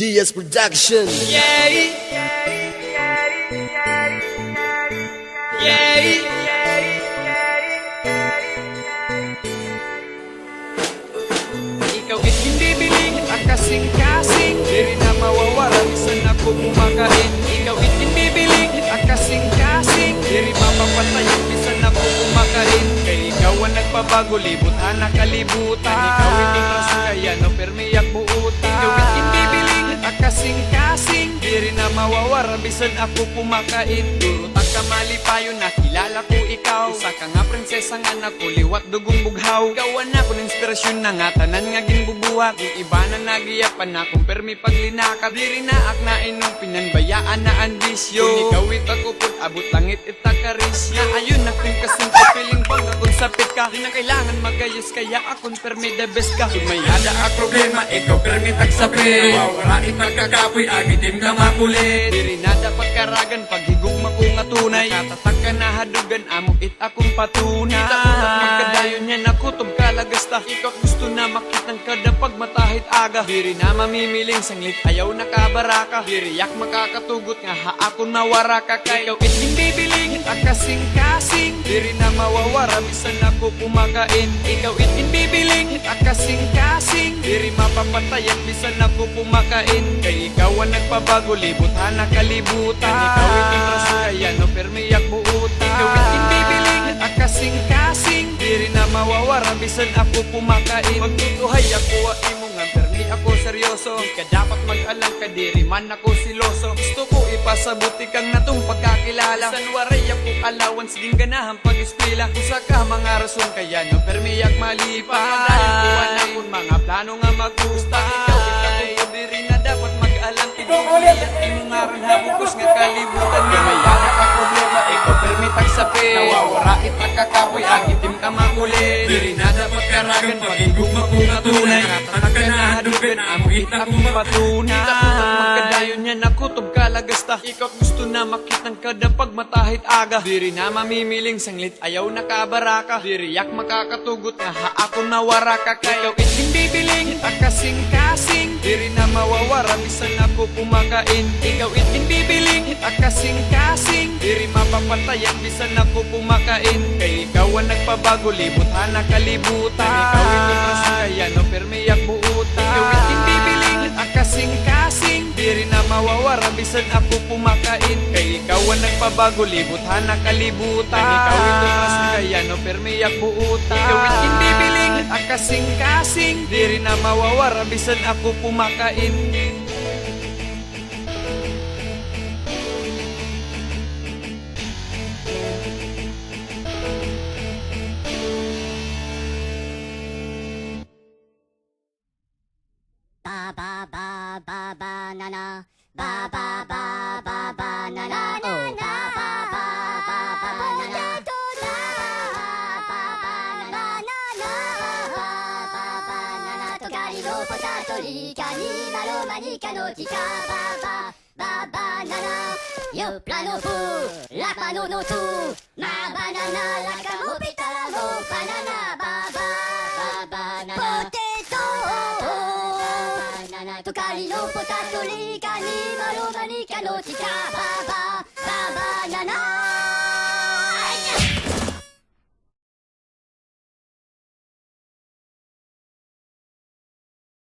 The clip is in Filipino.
DS Production. Yay! Yay! Ikaw ay hindi biling at kasing-kasing Di rin na mawawala, bisan ako kumakain Ikaw ay hindi biling at kasing-kasing Di rin mapapatayin, bisan ako kumakain Kaya ikaw ang nagpabago, libot na kalibutan Ikaw ay imas kaya no permiyak bisan ako kumakain Durot ang kamalipayo, nakilala ko ikaw. Isa ka nga prinsesa nga nakuliwat dugong bughaw. Gawan ako ng inspirasyon na nga tanan nga ginbubuhat Yung iba na nagiyapan na kung permi paglinakap. Di rin na nung pinanbayaan na ambisyo Kung ikaw itakupod, abot langit itakarisyo Na ayun na ka. Di na kailangan magayos kaya akong permi the best ka. Sumayada ang problema, ikaw permi tagsapit Wawara itagkakapoy, agitim ka makulit. Di rin na dapat karagan paghigugma ko nga tunay. Nakatatak ka na hadugan, amo it akong patunay. Na magkadayon niya nakutob kalagasta Ikaw gusto na makitang kada pagmatahit aga. Di rin na mamimiling sanglit ayaw nakabaraka Di riyak makakatugot nga ha ako nawara ka kay Ikaw it hindi biling at kasing-kasing mawawara. Bisan ako kumakain Ikaw it hindi biling at kasing-kasing Di rin mapapatayan. Bisan ako kumakain Kay ikaw ang nagpabago libot ha na kalibutan. Ikaw it imras kaya no permiyak buutan. Ikaw it hindi biling at kasing-kasing Di rin na mawawara. Bisan ako kumakain. Magtutuhay ako imo nga permi ako seryoso Di ka dapat mag-alang ka diri man ako siloso. Gusto ko ipasabuti kang natong pagkakilala. San waray ako alawan siging ganahan pag-eskwela. Usa ka mga rason kaya no permiyak malipa Pagpadayon ko na kun mga plano nga magusta. Ikaw ikaw diri na dapat mag-alang Ibubuliat imong aral habukos nga kalibutan Nga may problema ikaw permit agsapi Nawawara itakakapoy ang itim ka makulit. Diri na dapat karagan pagigugma ko nga tunay Ka na amo ita kong patunay magkadayon niya nakutob kalagasta Ikaw gusto na makitang kada pagmatahit aga. Diri na mamimiling sanglit ayaw nakabaraka Diri yak makakatugot nga ha ako nawara ka Ikaw it hindi biling at kasing-kasing Diri na mawawara bisan ako kumakain. Ikaw it hindi biling at kasing-kasing Diri mapapatayan bisan ako kumakain. Kay ikaw ang nagpabago libot na kalibutan Ikaw it imras kaya no permiyak buutan bisan ako kumakain Kay ikaw ang nagpabago libot ha na kalibutan Ikaw it imras kaya no permiyak buutan Ikaw it hindi biling at kasing-kasing Diri na mawawara bisan ako kumakain Ba ba ba ba ba na na バババババナナナナババババナナポタトリカニマロマニカのティカババババナナヨプラノブラパノノナマバナナラカモペタラナバナナとかりのポタトリカにまろがババババナナ。